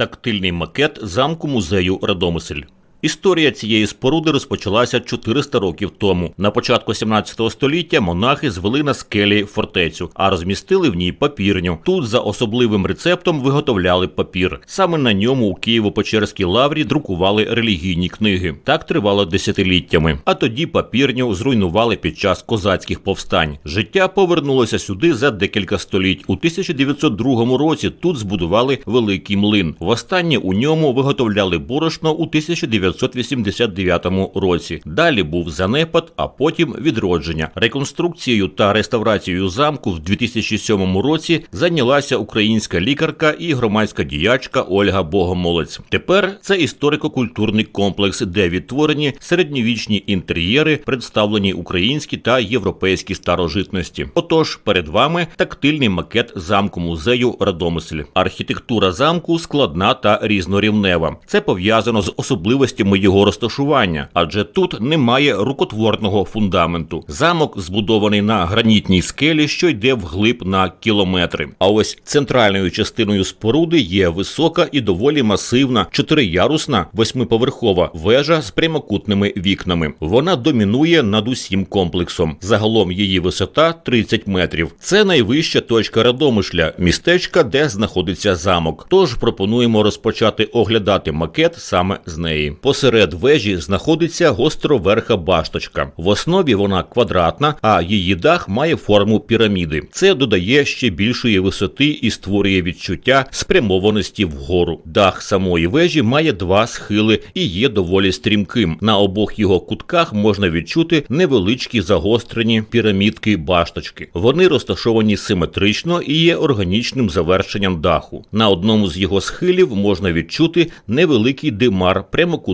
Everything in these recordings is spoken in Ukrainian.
Тактильний макет замку музею Радомисель. Історія цієї споруди розпочалася 400 років тому. На початку 17 століття монахи звели на скелі фортецю, а розмістили в ній папірню. Тут за особливим рецептом виготовляли папір. Саме на ньому у Києво-Печерській лаврі друкували релігійні книги. Так тривало десятиліттями. А тоді папірню зруйнували під час козацьких повстань. Життя повернулося сюди за декілька століть. У 1902 році тут збудували великий млин. Востаннє у ньому виготовляли борошно у 1900 1989 році. Далі був занепад, а потім відродження. Реконструкцією та реставрацією замку в 2007 році зайнялася українська лікарка і громадська діячка Ольга Богомолець. Тепер це історико-культурний комплекс, де відтворені середньовічні інтер'єри, представлені українські та європейські старожитності. Отож, перед вами тактильний макет замку музею Радомисль. Архітектура замку складна та різнорівнева. Це пов'язано з особливостями його розташування, адже тут немає рукотворного фундаменту. Замок збудований на гранітній скелі, що йде вглиб на кілометри. А ось центральною частиною споруди є висока і доволі масивна чотириярусна восьмиповерхова вежа з прямокутними вікнами. Вона домінує над усім комплексом. Загалом її висота 30 метрів. Це найвища точка Радомишля, містечка, де знаходиться замок. Тож пропонуємо розпочати оглядати макет саме з неї. Посеред вежі знаходиться гостроверха башточка. В основі вона квадратна, а її дах має форму піраміди. Це додає ще більшої висоти і створює відчуття спрямованості вгору. Дах самої вежі має два схили і є доволі стрімким. На обох його кутках можна відчути невеличкі загострені пірамідки башточки. Вони розташовані симетрично і є органічним завершенням даху. На одному з його схилів можна відчути невеликий димар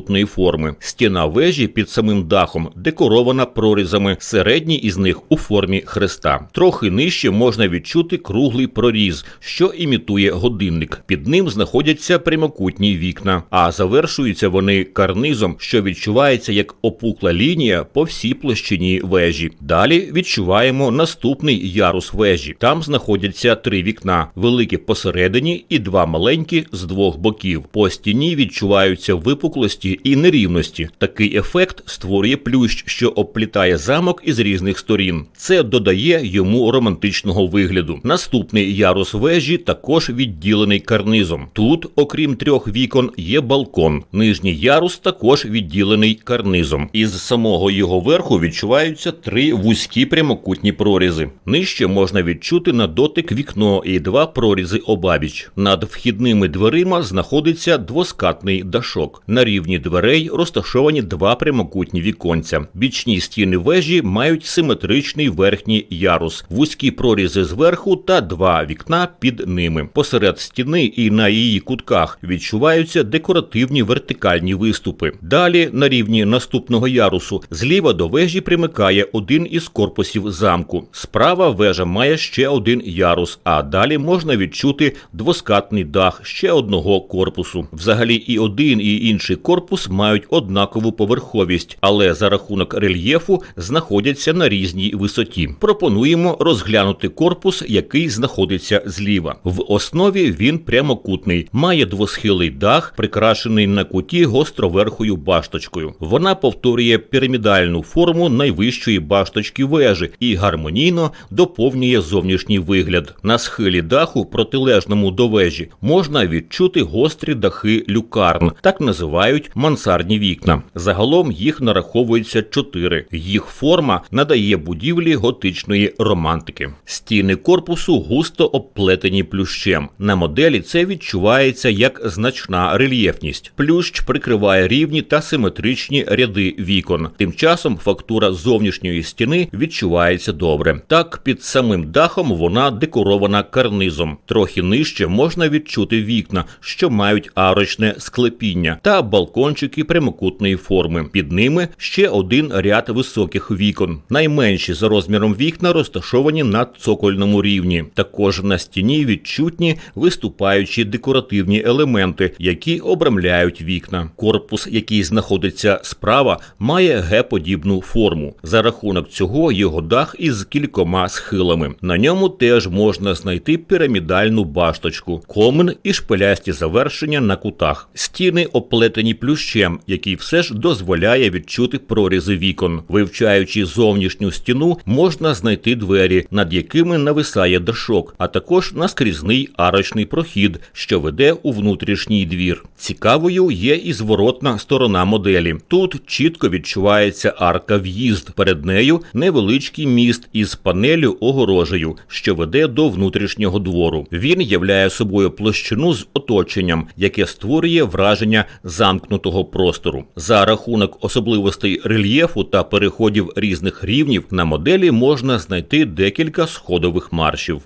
прямокутної форми. Стіна вежі під самим дахом декорована прорізами, середній із них у формі хреста. Трохи нижче можна відчути круглий проріз, що імітує годинник. Під ним знаходяться прямокутні вікна, а завершуються вони карнизом, що відчувається як опукла лінія по всій площині вежі. Далі відчуваємо наступний ярус вежі. Там знаходяться три вікна: велике посередині і два маленькі з двох боків. По стіні відчуваються випуклості і нерівності. Такий ефект створює плющ, що обплітає замок із різних сторін. Це додає йому романтичного вигляду. Наступний ярус вежі також відділений карнизом. Тут, окрім трьох вікон, є балкон. Нижній ярус також відділений карнизом. Із самого його верху відчуваються три вузькі прямокутні прорізи. Нижче можна відчути на дотик вікно і два прорізи обабіч. Над вхідними дверима знаходиться двоскатний дашок. На рівні дверей розташовані два прямокутні віконця. Бічні стіни вежі мають симетричний верхній ярус, вузькі прорізи зверху та два вікна під ними. Посеред стіни і на її кутках відчуваються декоративні вертикальні виступи. Далі, на рівні наступного ярусу, зліва до вежі примикає один із корпусів замку. Справа вежа має ще один ярус, а далі можна відчути двоскатний дах ще одного корпусу. Взагалі, і один, і інший корпус мають однакову поверховість, але за рахунок рельєфу знаходяться на різній висоті. Пропонуємо розглянути корпус, який знаходиться зліва. В основі він прямокутний, має двосхилий дах, прикрашений на куті гостроверхою башточкою. Вона повторює пірамідальну форму найвищої башточки вежі і гармонійно доповнює зовнішній вигляд. На схилі даху, протилежному до вежі, можна відчути гострі дахи люкарн, так називають мансардні вікна. Загалом їх нараховується чотири. Їх форма надає будівлі готичної романтики. Стіни корпусу густо обплетені плющем. На моделі це відчувається як значна рельєфність. Плющ прикриває рівні та симетричні ряди вікон. Тим часом фактура зовнішньої стіни відчувається добре. Так, під самим дахом вона декорована карнизом. Трохи нижче можна відчути вікна, що мають арочне склепіння, та балкон балкончики прямокутної форми. Під ними ще один ряд високих вікон. Найменші за розміром вікна розташовані на цокольному рівні. Також на стіні відчутні виступаючі декоративні елементи, які обрамляють вікна. Корпус, який знаходиться справа, має Г-подібну форму. За рахунок цього його дах із кількома схилами. На ньому теж можна знайти пірамідальну башточку, комин і шпилясті завершення на кутах. Стіни оплетені плющем, який все ж дозволяє відчути прорізи вікон. Вивчаючи зовнішню стіну, можна знайти двері, над якими нависає дашок, а також наскрізний арочний прохід, що веде у внутрішній двір. Цікавою є і зворотна сторона моделі. Тут чітко відчувається арка в'їзд. Перед нею невеличкий міст із панелю огорожею, що веде до внутрішнього двору. Він являє собою площину з оточенням, яке створює враження замкнутого простору. За рахунок особливостей рельєфу та переходів різних рівнів на моделі можна знайти декілька сходових маршів.